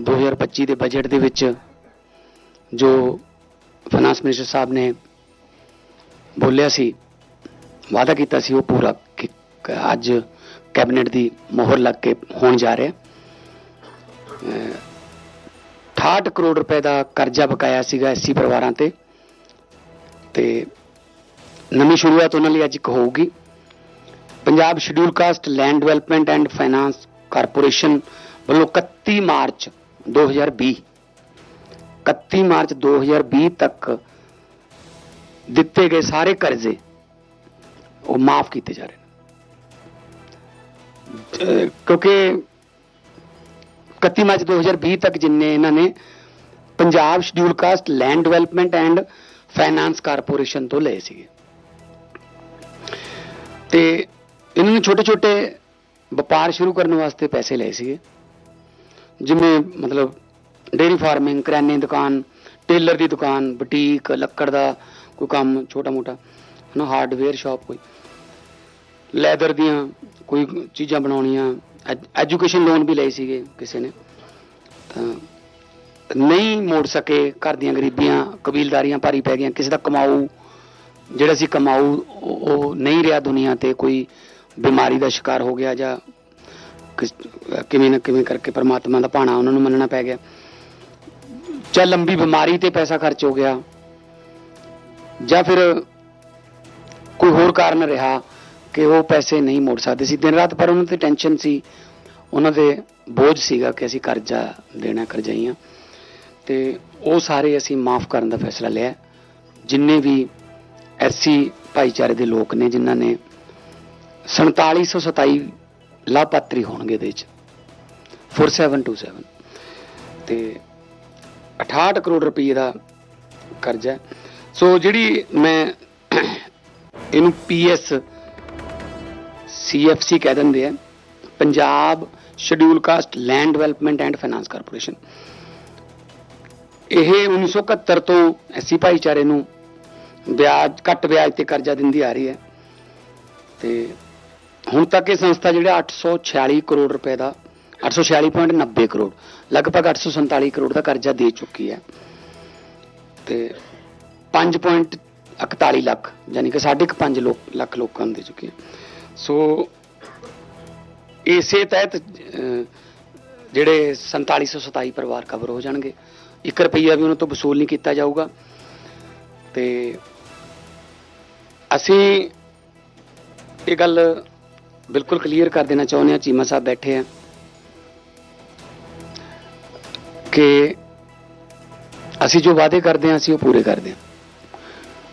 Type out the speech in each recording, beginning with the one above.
2025 ਦੇ ਬਜਟ ਦੇ ਵਿੱਚ ਜੋ ਫਾਈਨਾਂਸ ਮਿਨਿਸਟਰ ਸਾਹਿਬ ਨੇ ਬੋਲਿਆ ਸੀ, ਵਾਅਦਾ ਕੀਤਾ ਸੀ ਉਹ ਪੂਰਾ ਕੀ- ਅੱਜ ਕੈਬਨਿਟ ਦੀ ਮੋਹਰ ਲੱਗ ਕੇ ਹੋਣ ਜਾ ਰਿਹਾ। ਅਹ 68 ਕਰੋੜ ਰੁਪਏ ਦਾ ਕਰਜ਼ਾ ਬਕਾਇਆ ਸੀਗਾ ਐਸਸੀ ਪਰਿਵਾਰਾਂ ਤੇ ਤੇ ਨਵੀਂ ਸ਼ੁਰੂਆਤ ਉਹਨਾਂ ਲਈ ਅੱਜ ਇੱਕ ਹੋਊਗੀ। Punjab schedule caste land development and finance corporation ਵੱਲੋਂ 31 ਮਾਰਚ 2020 31 ਮਾਰਚ 2020 ਤੱਕ ਦਿੱਤੇ ਗਏ ਸਾਰੇ ਕਰਜ਼ੇ ਉਹ ਮਾਫ ਕੀਤੇ ਜਾ ਰਹੇ ਨੇ। ਕਿਉਂਕਿ 31 ਮਾਰਚ 2020 ਤੱਕ ਜਿੰਨੇ ਇਹਨਾਂ ਨੇ Punjab schedule caste land development and finance corporation ਤੋਂ ਲਏ ਸੀਗੇ। ਤੇ ਇਹਨਾਂ ਨੇ ਛੋਟੇ ਛੋਟੇ ਵਪਾਰ ਸ਼ੁਰੂ ਕਰਨ ਵਾਸਤੇ ਪੈਸੇ ਲਏ ਸੀਗੇ। ਜਿਵੇਂ ਮਤਲਬ ਡੇਰੀ ਫਾਰਮਿੰਗ, ਕਰਿਆਨੇ ਦੀ ਦੁਕਾਨ, ਟੇਲਰ ਦੀ ਦੁਕਾਨ, ਬੁਟੀਕ, ਲੱਕੜ ਦਾ ਕੋਈ ਕੰਮ ਛੋਟਾ ਮੋਟਾ, ਹਨਾ ਹਾਰਡਵੇਅਰ ਸ਼ਾਪ ਕੋਈ। ਲੈਦਰ ਦੀਆਂ ਕੋਈ ਚੀਜ਼ਾਂ ਬਣਾਉਣੀਆਂ ਐਜੂਕੇਸ਼ਨ ਲੋਨ ਵੀ ਲਏ ਸੀਗੇ ਕਿਸੇ ਨੇ। ਤਾਂ ਨਹੀਂ ਮੋੜ ਸਕੇ ਘਰ ਦੀਆਂ ਗਰੀਬੀਆਂ, ਕਬੀਲਦਾਰੀਆਂ ਭਾਰੀ ਪੈ ਗਈਆਂ, ਕਿਸੇ ਦਾ ਕਮਾਊ, ਜਿਹੜਾ ਸੀ ਕਮਾਊ ਉਹ ਨਹੀਂ ਰਿਹਾ ਦੁਨੀਆ ਤੇ ਕੋਈ ਬਿਮਾਰੀ ਦਾ ਸ਼ਿਕਾਰ ਹੋ ਗਿਆ ਜਾਂ ਕਿਵੇਂ ਨਾ ਕਿਵੇਂ ਕਰਕੇ ਪਰਮਾਤਮਾ ਦਾ ਭਾਣਾ ਉਹਨਾਂ ਨੂੰ ਮੰਨਣਾ ਪੈ ਗਿਆ। ਜਾਂ ਲੰਬੀ ਬਿਮਾਰੀ ਤੇ ਪੈਸਾ ਖਰਚ ਹੋ ਗਿਆ। ਜਾਂ ਫਿਰ ਕੋਈ ਹੋਰ ਕਾਰਨ ਰਿਹਾ ਕਿ ਉਹ ਪੈਸੇ ਨਹੀਂ ਮੋੜ ਸਕਦੇ ਸੀ। ਦਿਨ ਰਾਤ ਪਰ ਉਹਨਾਂ ਤੇ ਟੈਨਸ਼ਨ ਸੀ। ਉਹਨਾਂ ਦੇ ਬੋਝ ਸੀਗਾ ਕਿ ਅਸੀਂ ਕਰਜ਼ਾ ਦੇਣਾ, ਕਰਜ਼ਾਈਆਂ। ਤੇ ਉਹ ਸਾਰੇ ਅਸੀਂ ਮਾਫ ਕਰਨ ਦਾ ਫੈਸਲਾ ਲਿਆ। ਜਿੰਨੇ ਵੀ ਐਸੀ ਭਾਈਚਾਰੇ ਦੇ ਲੋਕ ਨੇ, ਜਿਨ੍ਹਾਂ ਨੇ 4727 ਲਾਭਪਾਤਰੀ ਹੋਣਗੇ ਇਹਦੇ ਵਿੱਚ। 4727 ਤੇ 68 ਕਰੋੜ ਰੁਪਏ ਦਾ ਕਰਜ਼ਾ ਸੋ ਜਿਹੜੀ ਮੈਂ ਇਹਨੂੰ ਪੀਐਸ ਸੀਐਫਸੀ ਕਹਿ ਦਿੰਦੇ ਆ। Punjab schedule caste land development and finance corporation ਇਹ 1971 ਤੋਂ ਐਸੀ ਭਾਈਚਾਰੇ ਨੂੰ ਵਿਆਜ, ਘੱਟ ਵਿਆਜ ਤੇ ਕਰਜ਼ਾ ਦਿੰਦੀ ਆ ਰਹੀ ਹੈ। ਤੇ ਹੁਣ ਤੱਕ ਇਹ ਸੰਸਥਾ ਜਿਹੜਾ 846 ਕਰੋੜ ਰੁਪਏ ਦਾ 846.90 ਕਰੋੜ ਲਗਭਗ 847 ਕਰੋੜ ਦਾ ਕਰਜ਼ਾ ਦੇ ਚੁੱਕੀ ਹੈ। ਤੇ 5.41 ਲੱਖ ਯਾਨੀ ਕਿ 5.5 ਲੋਕ ਲੱਖ ਲੋਕਾਂ ਨੂੰ ਦੇ ਚੁੱਕੀ ਹੈ। ਸੋ ਇਸੇ ਤਹਿਤ ਅਹ, ਜਿਹੜੇ 4727 ਪਰਿਵਾਰ ਕਵਰ ਹੋ ਜਾਣਗੇ। 1 ਰੁਪਈਆ ਵੀ ਉਹਨਾਂ ਤੋਂ ਵਸੂਲ ਨਹੀਂ ਕੀਤਾ ਜਾਊਗਾ। ਤੇ ਅਸੀਂ ਇਹ ਗੱਲ ਬਿਲਕੁਲ ਕਲੀਅਰ ਕਰ ਦੇਣਾ ਚਾਹੁੰਦੇ ਹਾਂ, ਚੀਮਾ ਸਾਹਿਬ ਬੈਠੇ ਆ। ਕਿ ਅਸੀਂ ਜੋ ਵਾਅਦੇ ਕਰਦੇ ਹਾਂ, ਅਸੀਂ ਉਹ ਪੂਰੇ ਕਰਦੇ ਹਾਂ।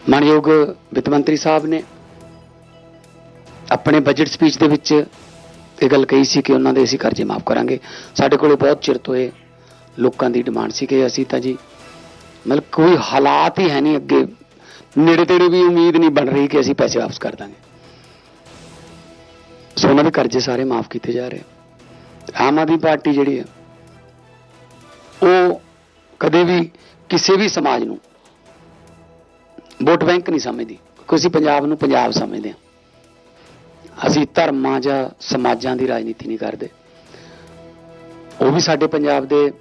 ਮਾਨਯੋਗ ਵਿੱਤ ਮੰਤਰੀ ਸਾਹਿਬ ਨੇ ਆਪਣੇ ਬਜਟ ਸਪੀਚ ਦੇ ਵਿੱਚ ਇਹ ਗੱਲ ਕਹੀ ਸੀ ਕਿ ਉਹਨਾਂ ਦੇ ਅਸੀਂ ਕਰਜ਼ੇ ਮਾਫ ਕਰਾਂਗੇ। ਸਾਡੇ ਕੋਲੇ ਬਹੁਤ ਚਿਰ ਤੋਂ ਇਹ ਲੋਕਾਂ ਦੀ ਡਿਮਾਂਡ ਸੀ ਕਿ ਅਸੀਂ ਤਾਂ ਜੀ ਮਤਲਬ ਕੋਈ ਹਾਲਾਤ ਹੀ ਹੈ ਨਹੀਂ ਅੱਗੇ। ਨੇੜੇ ਤੇੜੇ ਵੀ ਉਮੀਦ ਨਹੀਂ ਬਣ ਰਹੀ ਕਿ ਅਸੀਂ ਪੈਸੇ ਵਾਪਸ ਕਰ ਦਾਂਗੇ। ਸੋ ਉਹਨਾਂ ਦੇ ਕਰਜ਼ੇ ਸਾਰੇ ਮਾਫ ਕੀਤੇ ਜਾ ਰਹੇ ਆਮ ਆਦਮੀ ਪਾਰਟੀ ਜਿਹੜੀ ਹੈ ਉਹ ਕਦੇ ਵੀ ਕਿਸੇ ਵੀ ਸਮਾਜ ਨੂੰ ਵੋਟ ਬੈਂਕ ਨਹੀਂ ਸਮਝਦੀ। ਕਿਉਂਕਿ ਅਸੀਂ ਪੰਜਾਬ ਨੂੰ ਪੰਜਾਬ ਸਮਝਦੇ ਹਾਂ ਅਸੀਂ ਧਰਮਾਂ ਜਾਂ ਸਮਾਜਾਂ ਦੀ ਰਾਜਨੀਤੀ ਨਹੀਂ ਕਰਦੇ। ਉਹ ਵੀ ਸਾਡੇ ਪੰਜਾਬ ਦੇ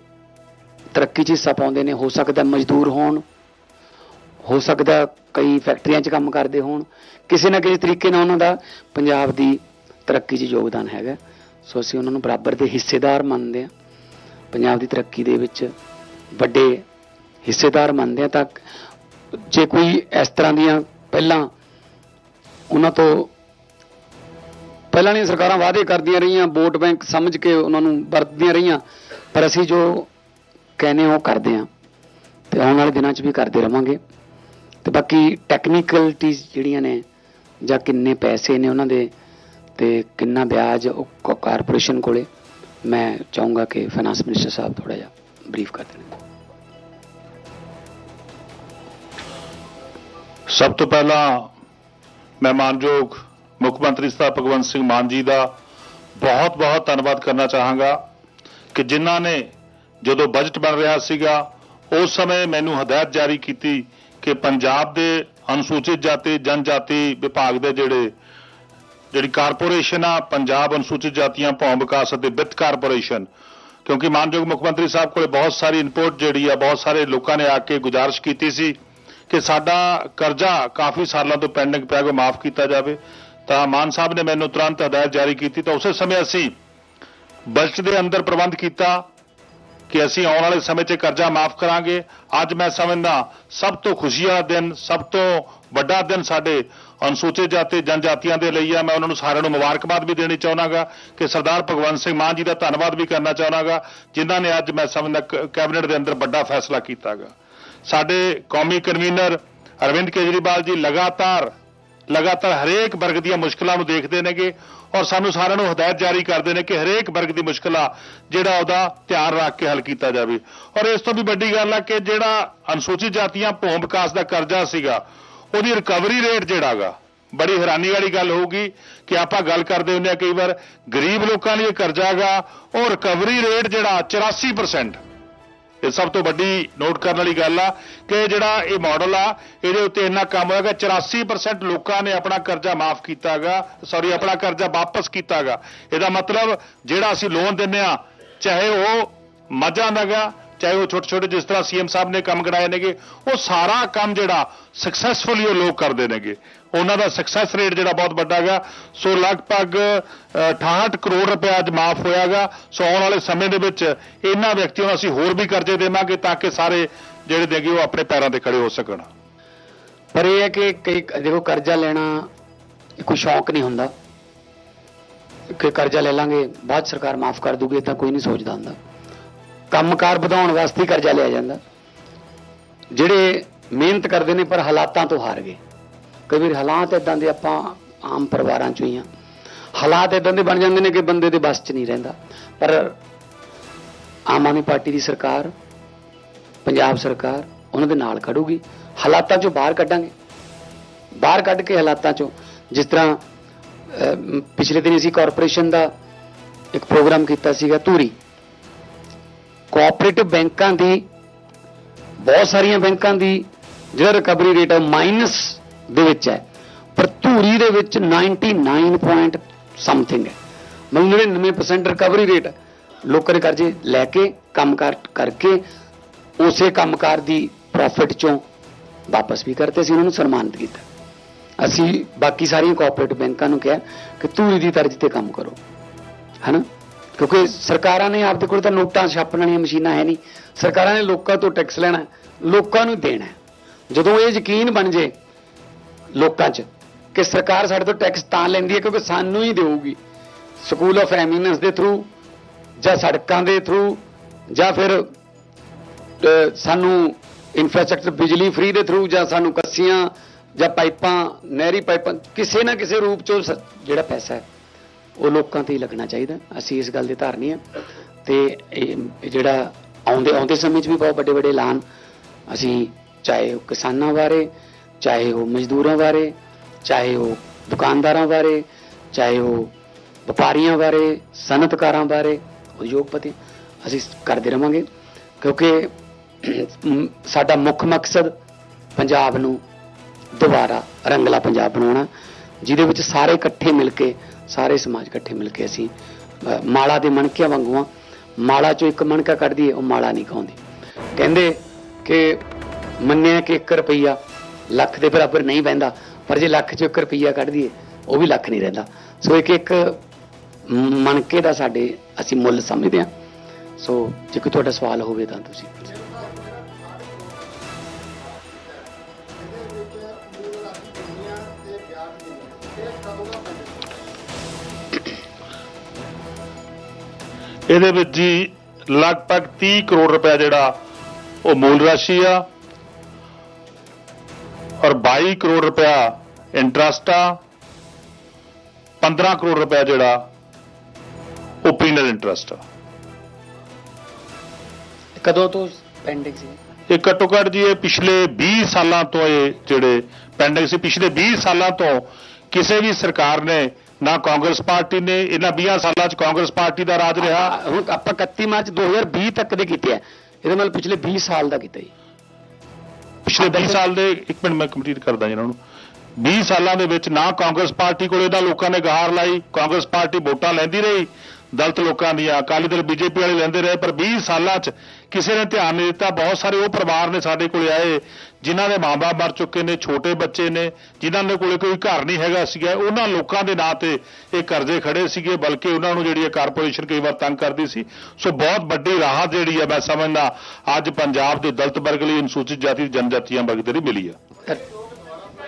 ਤਰੱਕੀ 'ਚ ਹਿੱਸਾ ਪਾਉਂਦੇ ਨੇ। ਹੋ ਸਕਦਾ ਮਜ਼ਦੂਰ ਹੋਣ, ਹੋ ਸਕਦਾ ਕਈ ਫੈਕਟਰੀਆਂ 'ਚ ਕੰਮ ਕਰਦੇ ਹੋਣ। ਕਿਸੇ ਨਾ ਕਿਸੇ ਤਰੀਕੇ ਨਾਲ ਉਹਨਾਂ ਦਾ ਪੰਜਾਬ ਦੀ ਤਰੱਕੀ 'ਚ ਯੋਗਦਾਨ ਹੈਗਾ। ਸੋ ਅਸੀਂ ਉਹਨਾਂ ਨੂੰ ਬਰਾਬਰ ਦੇ ਹਿੱਸੇਦਾਰ ਮੰਨਦੇ ਹਾਂ। ਪੰਜਾਬ ਦੀ ਤਰੱਕੀ ਦੇ ਵਿੱਚ ਵੱਡੇ ਹਿੱਸੇਦਾਰ ਮੰਨਦੇ ਹਾਂ ਤਾਂ ਜੇ ਕੋਈ ਇਸ ਤਰ੍ਹਾਂ ਦੀਆਂ ਪਹਿਲਾਂ ਉਹਨਾਂ ਤੋਂ ਪਹਿਲਾਂ ਦੀਆਂ ਸਰਕਾਰਾਂ ਵਾਅਦੇ ਕਰਦੀਆਂ ਰਹੀਆਂ, ਵੋਟ ਬੈਂਕ ਸਮਝ ਕੇ ਉਹਨਾਂ ਨੂੰ ਵਰਤਦੀਆਂ ਰਹੀਆਂ, ਪਰ ਅਸੀਂ ਜੋ ਕਹਿੰਦੇ ਹਾਂ ਉਹ ਕਰਦੇ ਹਾਂ ਤੇ ਆਉਣ ਵਾਲੇ ਦਿਨਾਂ 'ਚ ਵੀ ਕਰਦੇ ਰਵਾਂਗੇ। ਤੇ ਬਾਕੀ ਟੈਕਨੀਕਲਟੀਜ਼ ਜਿਹੜੀਆਂ ਨੇ ਜਾਂ ਕਿੰਨੇ ਪੈਸੇ ਨੇ ਉਹਨਾਂ ਦੇ ਤੇ ਕਿੰਨਾ ਵਿਆਜ ਉਹ ਕਾਰਪੋਰੇਸ਼ਨ ਕੋਲੇ, ਮੈਂ ਚਾਹੂੰਗਾ ਕਿ ਫਾਈਨਾਂਸ ਮਿਨਿਸਟਰ ਸਾਹਿਬ ਥੋੜਾ ਜਿਹਾ ਬਰੀਫ ਕਰ ਦੇਣ। ਸਭ ਤੋਂ ਪਹਿਲਾਂ ਮੈਂ ਮਾਨਯੋਗ ਮੁੱਖ ਮੰਤਰੀ ਸਾਹਿਬ ਭਗਵੰਤ ਸਿੰਘ ਮਾਨ ਜੀ ਦਾ ਬਹੁਤ-ਬਹੁਤ ਧੰਨਵਾਦ ਕਰਨਾ ਚਾਹਾਂਗਾ ਕਿ ਜਿਨ੍ਹਾਂ ਨੇ ਜਦੋਂ ਬਜਟ ਬਣ ਰਿਹਾ ਸੀਗਾ, ਉਸ ਸਮੇਂ ਮੈਨੂੰ ਹਦਾਇਤ ਜਾਰੀ ਕੀਤੀ ਕਿ ਪੰਜਾਬ ਦੇ ਅਨੁਸੂਚਿਤ ਜਾਤੀ, ਜਨਜਾਤੀ ਵਿਭਾਗ ਦੇ ਜਿਹੜੇ ਜਿਹੜੀ ਕਾਰਪੋਰੇਸ਼ਨ ਆ, ਪੰਜਾਬ ਅਨੁਸੂਚਿਤ ਜਾਤੀਆਂ, ਭੌਂ ਵਿਕਾਸ ਅਤੇ ਵਿੱਤ ਕਾਰਪੋਰੇਸ਼ਨ, ਕਿਉਂਕਿ ਮਾਨਯੋਗ ਮੁੱਖ ਮੰਤਰੀ ਸਾਹਿਬ ਕੋਲੇ ਬਹੁਤ ਸਾਰੀ ਇਨਪੁਟ ਜਿਹੜੀ ਆ, ਬਹੁਤ ਸਾਰੇ ਲੋਕਾਂ ਨੇ ਆ ਕੇ ਗੁਜ਼ਾਰਿਸ਼ ਕੀਤੀ ਸੀ ਕਿ ਸਾਡਾ ਕਰਜ਼ਾ ਕਾਫੀ ਸਾਲਾਂ ਤੋਂ ਪੈਂਡਿੰਗ ਪਿਆ ਕੋ ਮਾਫ ਕੀਤਾ ਜਾਵੇ। ਤਾਂ ਮਾਨ ਸਾਹਿਬ ਨੇ ਮੈਨੂੰ ਤੁਰੰਤ ਹਦਾਇਤ ਜਾਰੀ ਕੀਤੀ, ਤਾਂ ਉਸੇ ਸਮੇਂ ਅਸੀਂ ਬਜਟ ਦੇ ਅੰਦਰ ਪ੍ਰਬੰਧ ਕੀਤਾ ਕਿ ਅਸੀਂ ਆਉਣ ਵਾਲੇ ਸਮੇਂ 'ਚ ਕਰਜ਼ਾ ਮਾਫ ਕਰਾਂਗੇ। ਅੱਜ ਮੈਂ ਸਮਝਦਾ, ਸਭ ਤੋਂ ਖੁਸ਼ੀ ਵਾਲਾ ਦਿਨ, ਸਭ ਤੋਂ ਵੱਡਾ ਦਿਨ ਸਾਡੇ ਅਨੁਸੂਚਿਤ ਜਾਤੀ ਜਨਜਾਤੀਆਂ ਦੇ ਲਈ ਆ, ਮੈਂ ਉਹਨਾਂ ਨੂੰ ਸਾਰਿਆਂ ਨੂੰ ਮੁਬਾਰਕਬਾਦ ਵੀ ਦੇਣੀ ਚਾਹੁੰਦਾਗਾ ਕਿ ਸਰਦਾਰ ਭਗਵੰਤ ਸਿੰਘ ਮਾਨ ਜੀ ਦਾ ਧੰਨਵਾਦ ਵੀ ਕਰਨਾ ਚਾਹੁੰਦਾਗਾ ਜਿਨ੍ਹਾਂ ਨੇ ਅੱਜ ਮੈਂ ਸਮਝਦਾ ਕੈਬਨਿਟ ਦੇ ਅੰਦਰ ਵੱਡਾ ਫੈਸਲਾ ਕੀਤਾਗਾ। ਸਾਡੇ ਕੌਮੀ ਕਨਵੀਨਰ ਅਰਵਿੰਦ ਕੇਜਰੀਵਾਲ ਜੀ ਲਗਾਤਾਰ ਲਗਾਤਾਰ ਹਰੇਕ ਵਰਗ ਦੀਆਂ ਮੁਸ਼ਕਲਾਂ ਨੂੰ ਦੇਖਦੇ ਨੇਗੇ ਔਰ ਸਾਨੂੰ ਸਾਰਿਆਂ ਨੂੰ ਹਦਾਇਤ ਜਾਰੀ ਕਰਦੇ ਨੇ ਕਿ ਹਰੇਕ ਵਰਗ ਦੀ ਮੁਸ਼ਕਲਾਂ ਜਿਹੜਾ ਉਹਦਾ ਧਿਆਨ ਰੱਖ ਕੇ ਹੱਲ ਕੀਤਾ ਜਾਵੇ। ਔਰ ਇਸ ਤੋਂ ਵੀ ਵੱਡੀ ਗੱਲ ਆ ਕਿ ਜਿਹੜਾ ਅਨੁਸੂਚਿਤ ਜਾਤੀਆਂ ਭੂਮ ਵਿਕਾਸ ਦਾ ਕਰਜ਼ਾ ਸੀਗਾ ਉਹਦੀ ਰਿਕਵਰੀ ਰੇਟ ਜਿਹੜਾਗਾ ਬੜੀ ਹੈਰਾਨੀ ਵਾਲੀ ਗੱਲ ਹੋਊਗੀ ਕਿ ਆਪਾਂ ਗੱਲ ਕਰਦੇ ਹੁੰਦੇ ਆ ਕਈ ਵਾਰ, ਗਰੀਬ ਲੋਕਾਂ ਲਈ ਇਹ ਕਰਜ਼ਾ ਗਾ, ਉਹ ਰਿਕਵਰੀ ਰੇਟ ਜਿਹੜਾ 84% ਇਹ ਸਭ ਤੋਂ ਵੱਡੀ ਨੋਟ ਕਰਨ ਵਾਲੀ ਗੱਲ ਆ ਕਿ ਜਿਹੜਾ ਇਹ ਮਾਡਲ ਆ, ਇਹਦੇ ਉੱਤੇ ਇੰਨਾ ਕੰਮ ਹੋਇਆਗਾ 84% ਲੋਕਾਂ ਨੇ ਆਪਣਾ ਕਰਜ਼ਾ ਮਾਫ ਕੀਤਾਗਾ ਸੌਰੀ ਆਪਣਾ ਕਰਜ਼ਾ ਵਾਪਸ ਕੀਤਾਗਾ ਇਹਦਾ ਮਤਲਬ ਜਿਹੜਾ ਅਸੀਂ ਲੋਨ ਦਿੰਨੇ ਆ, ਚਾਹੇ ਉਹ ਮੱਝਾਂ ਦਾ ਚਾਹੇ ਉਹ ਛੋਟੇ ਛੋਟੇ ਜਿਸ ਤਰ੍ਹਾਂ ਸੀਐਮ ਸਾਹਿਬ ਨੇ ਕੰਮ ਕਰਾਏ ਨੇਗੇ ਉਹ ਸਾਰਾ ਕੰਮ ਜਿਹੜਾ ਸਕਸੈਸਫੁਲੀ ਉਹ ਲੋਕ ਕਰਦੇ ਨੇਗੇ। ਉਹਨਾਂ ਦਾ ਸਕਸੈਸ ਰੇਟ ਜਿਹੜਾ ਬਹੁਤ ਵੱਡਾ ਹੈਗਾ। ਸੋ ਲਗਭਗ ਅ, 68 ਕਰੋੜ ਰੁਪਏ ਅੱਜ ਮਾਫ ਹੋਇਆਗਾ ਸੋ ਆਉਣ ਵਾਲੇ ਸਮੇਂ ਦੇ ਵਿੱਚ ਇਹਨਾਂ ਵਿਅਕਤੀਆਂ ਨੂੰ ਅਸੀਂ ਹੋਰ ਵੀ ਕਰਜ਼ੇ ਦੇਵਾਂਗੇ ਤਾਂ ਕਿ ਸਾਰੇ ਜਿਹੜੇ ਦੇਗੇ ਉਹ ਆਪਣੇ ਪੈਰਾਂ ਤੇ ਖੜੇ ਹੋ ਸਕਣ। ਪਰ ਇਹ ਹੈ ਕਿ ਕਈ ਦੇਖੋ ਕਰਜ਼ਾ ਲੈਣਾ ਕੋਈ ਸ਼ੌਕ ਨਹੀਂ ਹੁੰਦਾ। ਕਿ ਕਰਜ਼ਾ ਲੈ ਲਾਂਗੇ ਬਾਅਦ ਸਰਕਾਰ ਮਾਫ ਕਰ ਦੂਗੀ ਤਾਂ ਕੋਈ ਨਹੀਂ ਸੋਚਦਾ ਹੁੰਦਾ। ਕੰਮਕਾਰ ਵਧਾਉਣ ਵਾਸਤੇ ਕਰਜ਼ਾ ਲਿਆ ਜਾਂਦਾ। ਜਿਹੜੇ ਮਿਹਨਤ ਕਰਦੇ ਨੇ, ਪਰ ਹਾਲਾਤਾਂ ਤੋਂ ਹਾਰ ਗਏ। ਕਈ ਵਾਰ ਹਾਲਾਤ ਇਦਾਂ ਦੇ ਆਪਾਂ ਆਮ ਪਰਿਵਾਰਾਂ ਚੋਂ ਹੀ ਆ। ਹਾਲਾਤ ਇਦਾਂ ਦੇ ਬਣ ਜਾਂਦੇ ਨੇ ਕਿ ਬੰਦੇ ਦੇ ਬਸ 'ਚ ਨਹੀਂ ਰਹਿੰਦਾ। ਪਰ ਆਮ ਆਦਮੀ ਪਾਰਟੀ ਦੀ ਸਰਕਾਰ, ਪੰਜਾਬ ਸਰਕਾਰ, ਉਹਨਾਂ ਦੇ ਨਾਲ ਖੜੂਗੀ। ਹਾਲਾਤਾਂ ਚੋਂ ਬਾਹਰ ਕੱਢਾਂਗੇ। ਬਾਹਰ ਕੱਢ ਕੇ ਹਾਲਾਤਾਂ ਚੋਂ, ਜਿਸ ਤਰ੍ਹਾਂ ਪਿਛਲੇ ਦਿਨ ਅਸੀਂ ਕਾਰਪੋਰੇਸ਼ਨ ਦਾ ਇੱਕ ਪ੍ਰੋਗਰਾਮ ਕੀਤਾ ਸੀਗਾ ਧੂਰੀ। ਕੋਆਪਰੇਟਿਵ ਬੈਂਕਾਂ ਦੀ, ਬਹੁਤ ਸਾਰੀਆਂ ਬੈਂਕਾਂ ਦੀ ਜਿਹੜਾ ਰਿਕਵਰੀ ਰੇਟ ਹੈ ਮਾਈਨਸ ਦੇ ਵਿੱਚ ਹੈ। ਪਰ ਧੂਰੀ ਦੇ ਵਿੱਚ 99 ਪੁਆਇੰਟ ਸਮਥਿੰਗ ਹੈ। ਮਤਲਬ 99% ਰਿਕਵਰੀ ਰੇਟ ਹੈ ਲੋਕਾਂ ਦੇ ਕਰਜ਼ੇ ਲੈ ਕੇ ਕੰਮਕਾਰ ਕਰਕੇ, ਉਸੇ ਕੰਮਕਾਰ ਦੀ ਪ੍ਰੋਫਿਟ ਚੋਂ ਵਾਪਸ ਵੀ ਕਰਤੇ ਸੀ, ਉਹਨਾਂ ਨੂੰ ਸਨਮਾਨਿਤ ਕੀਤਾ। ਅਸੀਂ ਬਾਕੀ ਸਾਰੀਆਂ ਕੋਆਪਰੇਟਿਵ ਬੈਂਕਾਂ ਨੂੰ ਕਿਹਾ ਕਿ ਧੂਰੀ ਦੀ ਤਰਜ਼ ਤੇ ਕੰਮ ਕਰੋ। ਹਨਾ? ਕਿਉਂਕਿ ਸਰਕਾਰਾਂ ਨੇ ਆਪਦੇ ਕੋਲ ਤਾਂ ਨੋਟਾਂ ਛਾਪਣ ਵਾਲੀਆਂ ਮਸ਼ੀਨਾਂ ਹੈ ਨਹੀਂ। ਸਰਕਾਰਾਂ ਨੇ ਲੋਕਾਂ ਤੋਂ ਟੈਕਸ ਲੈਣਾ ਲੋਕਾਂ ਨੂੰ ਦੇਣਾ ਜਦੋਂ ਇਹ ਯਕੀਨ ਬਣ ਜੇ ਲੋਕਾਂ 'ਚ ਕਿ ਸਰਕਾਰ ਸਾਡੇ ਤੋਂ ਟੈਕਸ ਤਾਂ ਲੈਂਦੀ ਹੈ ਕਿਉਂਕਿ ਸਾਨੂੰ ਹੀ ਦੇਊਗੀ। ਸਕੂਲ ਆਫ ਐਮੀਨੈਂਸ ਦੇ ਥਰੂ ਜਾਂ ਸੜਕਾਂ ਦੇ ਥਰੂ ਜਾਂ ਫਿਰ ਸਾਨੂੰ ਇਨਫਰਾਸਟ੍ਰਕਚਰ ਬਿਜਲੀ ਫ੍ਰੀ ਦੇ ਥਰੂ ਜਾਂ ਸਾਨੂੰ ਕੱਸੀਆਂ ਜਾਂ ਪਾਈਪਾਂ, ਨਹਿਰੀ ਪਾਈਪਾਂ, ਕਿਸੇ ਨਾ ਕਿਸੇ ਰੂਪ 'ਚ ਸ- ਜਿਹੜਾ ਪੈਸਾ ਹੈ। ਉਹ ਲੋਕਾਂ ਤੇ ਹੀ ਲੱਗਣਾ ਚਾਹੀਦਾ। ਅਸੀਂ ਇਸ ਗੱਲ ਦੇ ਧਾਰਨੀ ਆ ਤੇ ਇਹ ਜਿਹੜਾ ਆਉਂਦੇ ਆਉਂਦੇ ਸਮੇਂ 'ਚ ਵੀ ਬਹੁਤ ਵੱਡੇ ਵੱਡੇ ਐਲਾਨ ਅਸੀਂ ਚਾਹੇ ਉਹ ਕਿਸਾਨਾਂ ਬਾਰੇ, ਚਾਹੇ ਉਹ ਮਜ਼ਦੂਰਾਂ ਬਾਰੇ, ਚਾਹੇ ਉਹ ਦੁਕਾਨਦਾਰਾਂ ਬਾਰੇ, ਚਾਹੇ ਉਹ ਵਪਾਰੀਆਂ ਬਾਰੇ, ਸਨਅਤਕਾਰਾਂ ਬਾਰੇ, ਉਦਯੋਗਪਤੀ ਅਸੀਂ ਕਰਦੇ ਰਵਾਂਗੇ। ਕਿਉਂਕਿ ਸਾਡਾ ਮੁੱਖ ਮਕਸਦ ਪੰਜਾਬ ਨੂੰ ਦੁਬਾਰਾ ਰੰਗਲਾ ਪੰਜਾਬ ਬਣਾਉਣਾ, ਜਿਹਦੇ ਵਿੱਚ ਸਾਰੇ ਇਕੱਠੇ ਮਿਲ ਕੇ ਸਾਰੇ ਸਮਾਜ ਇਕੱਠੇ ਮਿਲ ਕੇ ਅਸੀਂ ਮਾਲਾ ਦੇ ਮਣਕਿਆਂ ਵਾਂਗੂ ਆ। ਮਾਲਾ ਚੋਂ ਇੱਕ ਮਣਕਾ ਕੱਢਦੀ ਉਹ ਮਾਲਾ ਨਹੀਂ ਖਾਉਂਦੀ। ਕਹਿੰਦੇ ਕਿ ਮੰਨਿਆ ਕਿ 1 ਰੁਪਈਆ ਲੱਖ ਦੇ ਬਰਾਬਰ ਨਹੀਂ ਬਹਿੰਦਾ, ਪਰ ਜੇ ਲੱਖ ਚੋਂ 1 ਰੁਪਈਆ ਕੱਢ ਦਈਏ ਉਹ ਵੀ ਲੱਖ ਨਹੀਂ ਰਹਿੰਦਾ। ਸੋ ਇੱਕ ਇੱਕ ਮਣਕੇ ਦਾ ਸਾਡੇ ਅਸੀਂ ਮੁੱਲ ਸਮਝਦੇ ਹਾਂ। ਸੋ ਜੇ ਕੋਈ ਤੁਹਾਡਾ ਸਵਾਲ ਹੋਵੇ ਤਾਂ ਤੁਸੀਂ ਇਹਦੇ ਵਿੱਚ ਜੀ ਲਗਭਗ 30 ਕਰੋੜ ਰੁਪਏ ਜਿਹੜਾ ਉਹ ਮੂਲ ਰਾਸ਼ੀ ਆ ਔਰ 22 ਕਰੋੜ ਰੁਪਇਆ ਇੰਟਰਸਟ ਆ 15 ਕਰੋੜ ਰੁਪਇਆ ਜਿਹੜਾ ਉਹ ਪੀਨਲ ਇੰਟਰਸਟ ਆ। ਕਦੋਂ ਤੋਂ ਪੈਂਡਿੰਗ ਸੀ? ਇਹ ਘੱਟੋ ਘੱਟ ਜੀ ਇਹ ਪਿਛਲੇ 20 ਸਾਲਾਂ ਤੋਂ ਇਹ ਜਿਹੜੇ ਪੈਂਡਿੰਗ ਸੀ ਪਿਛਲੇ 20 ਸਾਲਾਂ ਤੋਂ ਕਿਸੇ ਵੀ ਸਰਕਾਰ ਨੇ ਨਾ ਕਾਂਗਰਸ ਪਾਰਟੀ ਨੇ ਇਹਨਾਂ 20 ਸਾਲਾਂ 'ਚ ਕਾਂਗਰਸ ਪਾਰਟੀ ਦਾ ਰਾਜ ਰਿਹਾ। ਹੁਣ ਆਪਾਂ 31 ਮਾਰਚ 2020 ਤੱਕ ਦੇ ਕੀਤੇ ਆ। ਇਹਦੇ ਨਾਲ ਪਿਛਲੇ 20 ਸਾਲ ਦਾ ਕੀਤਾ ਜੀ। ਪਿਛਲੇ 20 ਸਾਲ ਦੇ ਇੱਕ ਮਿੰਟ ਮੈਂ ਕੰਪਲੀਟ ਕਰਦਾ ਜੀ ਇਹਨਾਂ ਨੂੰ। 20 ਸਾਲਾਂ ਦੇ ਵਿੱਚ ਨਾ ਕਾਂਗਰਸ ਪਾਰਟੀ ਕੋਲ ਇਹਦਾ ਲੋਕਾਂ ਨੇ ਗਹਾਰ ਲਾਈ ਕਾਂਗਰਸ ਪਾਰਟੀ ਵੋਟਾਂ ਲੈਂਦੀ ਰਹੀ। ਦਲਿਤ ਲੋਕਾਂ ਦੀਆਂ ਅਕਾਲੀ ਦਲ ਬੀਜੇਪੀ ਵਾਲੇ ਲੈਂਦੇ ਰਹੇ ਪਰ 20 ਸਾਲਾਂ 'ਚ ਕਿਸੇ ਨੇ ਧਿਆਨ ਨਹੀਂ ਦਿੱਤਾ। ਬਹੁਤ ਸਾਰੇ ਉਹ ਪਰਿਵਾਰ ਨੇ ਸਾਡੇ ਕੋਲੇ ਆਏ ਜਿਨ੍ਹਾਂ ਦੇ ਮਾਪੇ ਮਰ ਚੁੱਕੇ ਨੇ ਛੋਟੇ ਬੱਚੇ ਨੇ ਜਿਨ੍ਹਾਂ ਦੇ ਕੋਲੇ ਕੋਈ ਘਰ ਨਹੀਂ ਹੈਗਾ ਸੀਗਾ। ਉਹਨਾਂ ਲੋਕਾਂ ਦੇ ਨਾਂ ਤੇ ਇਹ ਕਰਜ਼ੇ ਖੜੇ ਸੀਗੇ ਬਲਕਿ ਉਹਨਾਂ ਨੂੰ ਜਿਹੜੀ ਹੈ ਕਾਰਪੋਰੇਸ਼ਨ ਕਈ ਵਾਰ ਤੰਗ ਕਰਦੀ ਸੀ। ਸੋ ਬਹੁਤ ਵੱਡੀ ਰਾਹਤ ਜਿਹੜੀ ਹੈ ਮੈਂ ਸਮਝਦਾ ਅੱਜ ਪੰਜਾਬ ਦੇ ਦਲਿਤ ਵਰਗ ਲਈ ਅਨੁਸੂਚਿਤ ਜਾਤੀ ਜਨਜਾਤੀਆਂ ਵਰਗ ਦੇ ਮਿਲੀ ਹੈ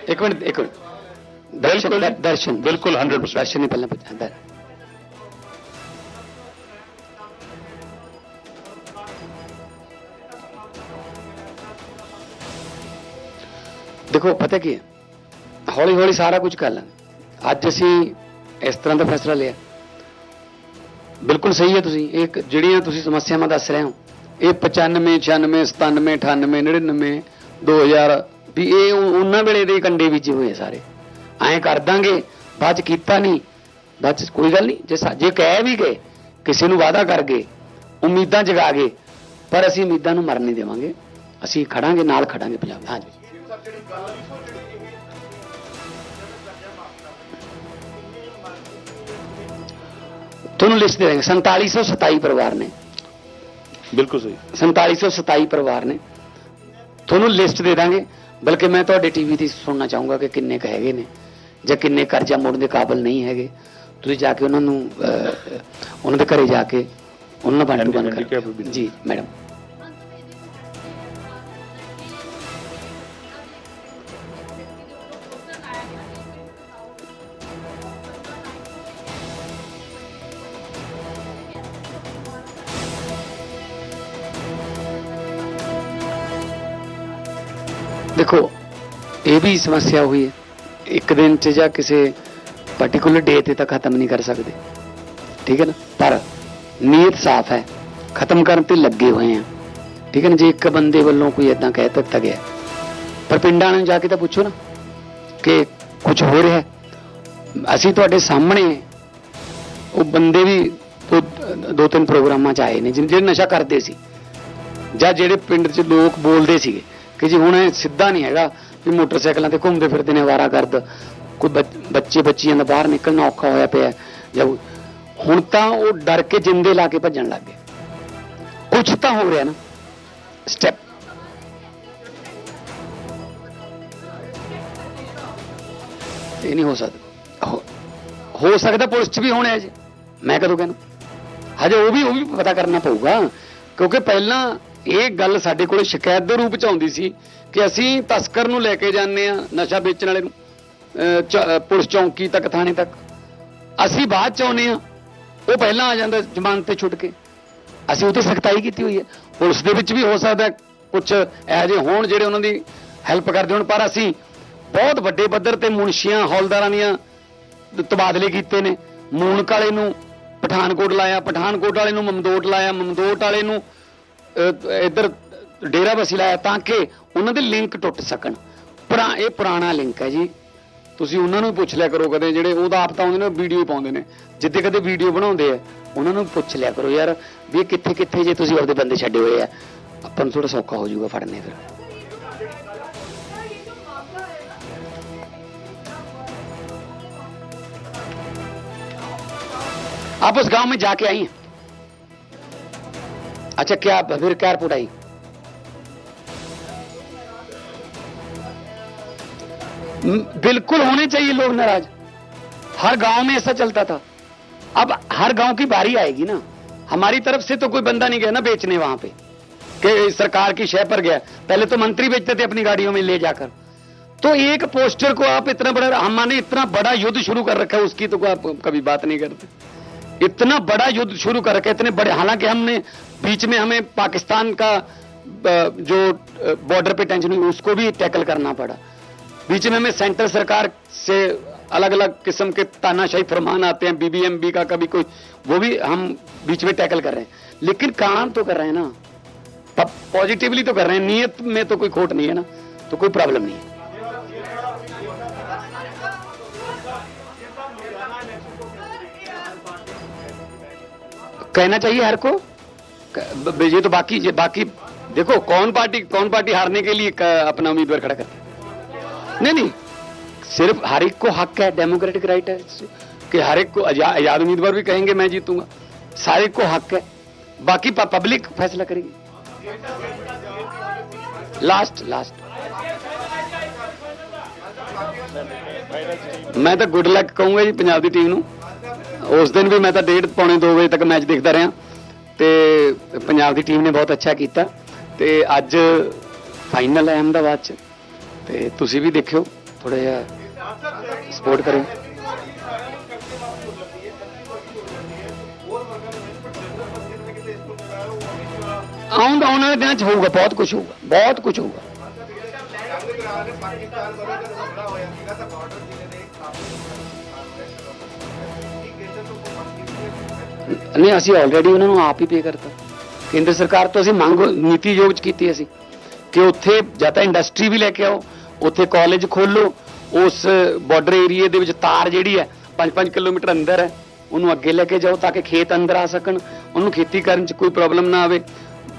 ਇੱਕ ਮਿੰਟ ਇੱਕ ਮਿੰਟ। ਦਰਸ਼ਨ ਦਰਸ਼ਨ। ਬਿਲਕੁਲ 100% ਦਰਸ਼ਨ ਨੇ ਪਹਿਲਾਂ ਦੇਖੋ, ਪਤਾ ਕੀ ਹੈ? ਹੌਲੀ ਹੌਲੀ ਸਾਰਾ ਕੁਝ ਕਰ ਲਾਂਗੇ। ਅੱਜ ਅਸੀਂ ਇਸ ਤਰ੍ਹਾਂ ਦਾ ਫੈਸਲਾ ਲਿਆ। ਬਿਲਕੁਲ ਸਹੀ ਹੈ ਤੁਸੀਂ। ਇਹ ਜਿਹੜੀਆਂ ਤੁਸੀਂ ਸਮੱਸਿਆਵਾਂ ਦੱਸ ਰਹੇ ਹੋ, ਇਹ 95 96 97 98 99 2000 ਵੀ ਇਹ ਉਹਨਾਂ ਵੇਲੇ ਦੇ ਕੰਡੇ ਵਿੱਚ ਹੋਏ ਸਾਰੇ। ਐਂ ਕਰ ਦਾਂਗੇ, ਬਾਅਦ ਚ ਕੀਤਾ ਨਹੀਂ, ਬਾਅਦ ਚ ਕੋਈ ਗੱਲ ਨਹੀਂ। ਜੇ ਸਾ- ਜੇ ਕਹਿ ਵੀ ਗਏ, ਕਿਸੇ ਨੂੰ ਵਾਅਦਾ ਕਰ ਗਏ, ਉਮੀਦਾਂ ਜਗਾ ਗਏ, ਪਰ ਅਸੀਂ ਉਮੀਦਾਂ ਨੂੰ ਮਰਨ ਨਹੀਂ ਦੇਵਾਂਗੇ। ਅਸੀਂ ਖੜਾਂਗੇ, ਨਾਲ ਖੜਾਂਗੇ ਪੰਜਾਬ ਹਾਂਜੀ ਤੁਹਾਨੂੰ ਲਿਸਟ ਦੇ ਦੇਣਗੇ 4727 ਪਰਿਵਾਰ ਨੇ। ਬਿਲਕੁਲ ਸਹੀ। 4727 ਪਰਿਵਾਰ ਨੇ। ਤੁਹਾਨੂੰ ਲਿਸਟ ਦੇ ਦਾਂਗੇ ਬਲਕਿ ਮੈਂ ਤੁਹਾਡੇ ਟੀਵੀ ਤੇ ਸੁਣਨਾ ਚਾਹੂੰਗਾ ਕਿ ਕਿੰਨੇ ਕ ਹੈਗੇ ਨੇ ਜਾਂ ਕਿੰਨੇ ਕਰਜ਼ਾ ਮੋੜਨ ਦੇ ਕਾਬਿਲ ਨਹੀਂ ਹੈਗੇ। ਤੁਸੀਂ ਜਾ ਕੇ ਉਹਨਾਂ ਨੂੰ ਉਹਨਾਂ ਦੇ ਘਰੇ ਜਾ ਕੇ ਉਹਨਾਂ ਨਾਲ ਬੰਟੂ Handicap ਕਰ ਜੀ ਮੈਡਮ। ਇਹ ਵੀ ਸਮੱਸਿਆ ਹੋਈ ਹੈ। ਇੱਕ ਦਿਨ ਚ ਜਾਂ ਕਿਸੇ ਪਾਰਟਿਕੂਲਰ ਡੇ ਤੇ ਤਾਂ ਖਤਮ ਨਹੀਂ ਕਰ ਸਕਦੇ। ਠੀਕ ਹੈ ਨਾ? ਪਰ ਨੀਅਤ ਸਾਫ਼ ਹੈ। ਖਤਮ ਕਰਨ ਤੇ ਲੱਗੇ ਹੋਏ ਆ ਠੀਕ ਹੈ ਨਾ? ਜੇ ਇੱਕ ਬੰਦੇ ਵੱਲੋਂ ਕੋਈ ਇਦਾਂ ਕਹਿ ਦਿੱਤਾ ਗਿਆ। ਪਰ ਪਿੰਡਾਂ ਨੂੰ ਜਾ ਕੇ ਤਾਂ ਪੁੱਛੋ ਨਾ ਕਿ ਕੁਝ ਹੋ ਰਿਹਾ ਅਸੀਂ ਤੁਹਾਡੇ ਸਾਹਮਣੇ ਉਹ ਬੰਦੇ ਵੀ ਦੋ- ਦੋ ਤਿੰਨ ਪ੍ਰੋਗਰਾਮਾਂ ਚ ਆਏ ਨੇ, ਜਿਨ- ਜਿਹੜੇ ਨਸ਼ਾ ਕਰਦੇ ਸੀ। ਜਾਂ ਜਿਹੜੇ ਪਿੰਡ 'ਚ ਲੋਕ ਬੋਲਦੇ ਸੀਗੇ ਕਿ ਜੀ ਹੁਣ ਇਹ ਸਿੱਧਾ ਨਹੀਂ ਹੈਗਾ। ਵੀ ਮੋਟਰਸਾਈਕਲਾਂ ਤੇ ਘੁੰਮਦੇ ਫਿਰਦੇ ਨੇ ਵਾਰਾ ਕਰਦ ਕੋਈ ਬੱਚੇ ਬੱਚੀਆਂ ਦਾ ਬਾਹਰ ਨਿਕਲਣਾ ਔਖਾ ਹੋਇਆ ਪਿਆ ਜਾਂ ਹੁਣ ਤਾਂ ਉਹ ਡਰ ਕੇ ਜਿੰਦੇ ਲਾ ਕੇ ਭੱਜਣ ਲੱਗ ਗਏ। ਕੁਝ ਤਾਂ ਹੋ ਰਿਹਾ ਨਾ। ਸਟੈਪ ਇਹ ਨਹੀਂ ਹੋ ਸਕਦਾ। ਹੋ- ਸਕਦਾ ਪੁਲਿਸ 'ਚ ਵੀ ਹੋਣਾ ਜੀ। ਮੈਂ ਕਦੋਂ ਕਹਿੰਦਾ? ਹਜੇ ਉਹ ਵੀ ਉਹ ਵੀ ਪਤਾ ਕਰਨਾ ਪਊਗਾ। ਕਿਉਂਕਿ ਪਹਿਲਾਂ ਇਹ ਗੱਲ ਸਾਡੇ ਕੋਲ ਸ਼ਿਕਾਇਤ ਦੇ ਰੂਪ ਚ ਆਉਂਦੀ ਸੀ ਕਿ ਅਸੀਂ ਤਸਕਰ ਨੂੰ ਲੈ ਕੇ ਜਾਂਦੇ ਆ ਨਸ਼ਾ ਵੇਚਣ ਵਾਲੇ ਨੂੰ ਚ- ਪੁਲਿਸ ਚੌਂਕੀ ਤੱਕ, ਥਾਣੇ ਤੱਕ। ਅਸੀਂ ਬਾਅਦ ਚ ਆਉਨੇ ਆ ਉਹ ਪਹਿਲਾਂ ਆ ਜਾਂਦਾ ਜ਼ਮਾਨਤ ਤੇ ਛੁੱਟ ਕੇ। ਅਸੀਂ ਉਹ ਤੇ ਸਖਤਾਈ ਕੀਤੀ ਹੋਈ ਹੈ। ਪੁਲਿਸ ਦੇ ਵਿੱਚ ਵੀ ਹੋ ਸਕਦਾ ਕੁਝ ਇਹੋ ਜਿਹੇ ਹੋਣ ਜਿਹੜੇ ਉਹਨਾਂ ਦੀ ਹੈਲਪ ਕਰਦੇ ਹੋਣ, ਪਰ ਅਸੀਂ ਬਹੁਤ ਵੱਡੇ ਪੱਧਰ ਤੇ ਮੁਨਸ਼ੀਆਂ, ਹੌਲਦਾਰਾਂ ਦੀਆਂ ਤਬਾਦਲੇ ਕੀਤੇ ਨੇ। ਮੂਨਕ ਵਾਲੇ ਨੂੰ ਪਠਾਨਕੋਟ ਲਾਇਆ, ਪਠਾਨਕੋਟ ਵਾਲੇ ਨੂੰ ਮਮਦੋਟ ਲਾਇਆ, ਮਮਦੋਟ ਵਾਲੇ ਨੂੰ ਇੱਧਰ ਡੇਰਾ ਬਸੀ ਲਾਇਆ ਤਾਂ ਕਿ ਉਹਨਾਂ ਦੇ ਲਿੰਕ ਟੁੱਟ ਸਕਣ ਪੁਰਾ ਇਹ ਪੁਰਾਣਾ ਲਿੰਕ ਹੈ ਜੀ ਤੁਸੀਂ ਉਹਨਾਂ ਨੂੰ ਵੀ ਪੁੱਛ ਲਿਆ ਕਰੋ ਕਦੇ ਜਿਹੜੇ ਉਹਦਾ ਆਪ ਤਾਂ ਆਉਂਦੇ ਨੇ ਵੀਡੀਓ ਪਾਉਂਦੇ ਨੇ ਜਿੱਦੇ ਕਦੇ ਵੀਡੀਓ ਬਣਾਉਂਦੇ ਆ ਉਹਨਾਂ ਨੂੰ ਪੁੱਛ ਲਿਆ ਕਰੋ ਯਾਰ ਵੀ ਇਹ ਕਿੱਥੇ ਕਿੱਥੇ ਜੇ ਤੁਸੀਂ ਆਪਦੇ ਬੰਦੇ ਛੱਡੇ ਹੋਏ ਆ ਆਪਾਂ ਨੂੰ ਥੋੜਾ ਸੌਖਾ ਹੋ ਜਾਊਗਾ ਫੜਨੇ ਫਿਰ आप उस गांव में जाके आई हैं अच्छा क्या क्या रिपोर्ट आई? बिल्कुल होने चाहिए लोग नाराज़। हर गाँव में ऐसा चलता था। अब हर गाँव की बारी आएगी ना। हमारी तरफ़ से तो कोई बंदा नहीं गया ना बेचने वहाँ पे, कि सरकार की शय पर गया। पहले तो मंत्री बेचते थे अपनी गाड़ियों में ले जाकर। तो एक पोस्टर को आप इतना बड़ा हमने इतना बड़ा युद्ध शुरू कर रखा है, उसकी तो आप कभी बात नहीं करते। इतना बड़ा युद्ध शुरू कर रखा, इतने बड़े, हालाँकि हमने बीच में हमें पाकिस्तान का जो बॉर्डर पे टेंशन हुई, उसको भी टैकल करना पड़ा। बीच में हमें सेंट्रल सरकार से अलग अलग किस्म के तानाशाही फरमान आते हैं बीबीएमबी का कभी कोई, वो भी हम बीच में टैकल कर रहे हैं। लेकिन काम तो कर रहे हैं ना। पॉजिटिवली तो कर रहे हैं, नीयत में तो कोई खोट नहीं है ना तो कोई प्रॉब्लम नहीं है। कहना चाहिए हर को? ये तो बाकी, ये बाकी, देखो, कौन पार्टी कौन पार्टी हारने के लिए अपना उम्मीदवार खड़ा करती नहीं नहीं, सिर्फ़ हर एक को हक है, डेमोक्रेटिक राइट है, कि हर एक को आज़ाद उम्मीदवार भी कहेंगे, मैं जीतूँगा। सारे को हक है, बाकी पब्लिक फैसला करेगी। Last last. मैं तो गुड लक कहूँगा जी, पंजाब की टीम ਨੂੰ ਉਸ ਦਿਨ ਵੀ ਮੈਂ ਤਾਂ ਡੇਢ ਪੌਣੇ 2 ਵਜੇ ਤੱਕ ਮੈਚ ਦੇਖਦਾ ਰਿਹਾ ਤੇ ਪੰਜਾਬ ਦੀ ਟੀਮ ਨੇ ਬਹੁਤ ਅੱਛਾ ਕੀਤਾ ਤੇ ਅੱਜ ਫਾਈਨਲ ਹੈ ਅਹਿਮਦਾਬਾਦ ਚ। ਤੇ ਤੁਸੀਂ ਵੀ ਦੇਖਿਓ ਥੋੜਾ ਜਿਹਾ ਸਪੋਰਟ ਕਰਿਓ। ਆਉਣ ਆਉਣ ਵਾਲੇ ਦਿਨਾਂ ਚ ਹੋਊਗਾ, ਬਹੁਤ ਕੁਝ ਹੋਊਗਾ, ਬਹੁਤ ਕੁਝ ਹੋਊਗਾ। ਨਹੀਂ, ਅਸੀਂ ਆਲਰੇਡੀ ਉਹਨਾਂ ਨੂੰ ਆਪ ਹੀ ਪੇ ਕਰਤਾ। ਕੇਂਦਰ ਸਰਕਾਰ ਤੋਂ ਅਸੀਂ ਮੰਗ, ਨੀਤੀ ਯੋਗ ਚ ਕੀਤੀ ਅਸੀਂ ਕਿ ਉੱਥੇ ਜਾਂ ਤਾਂ ਇੰਡਸਟਰੀ ਵੀ ਲੈ ਕੇ ਆਓ, ਉੱਥੇ ਕਾਲਜ ਖੋਲੋ ਉਸ ਬਾਰਡਰ ਏਰੀਏ ਦੇ ਵਿੱਚ ਤਾਰ ਜਿਹੜੀ ਹੈ 5-5 ਕਿਲੋਮੀਟਰ ਅੰਦਰ ਹੈ, ਉਹਨੂੰ ਅੱਗੇ ਲੈ ਕੇ ਜਾਓ ਤਾਂ ਕਿ ਖੇਤ ਅੰਦਰ ਆ ਸਕਣ, ਉਹਨੂੰ ਖੇਤੀ ਕਰਨ ਚ ਕੋਈ ਪ੍ਰੋਬਲਮ ਨਾ ਆਵੇ।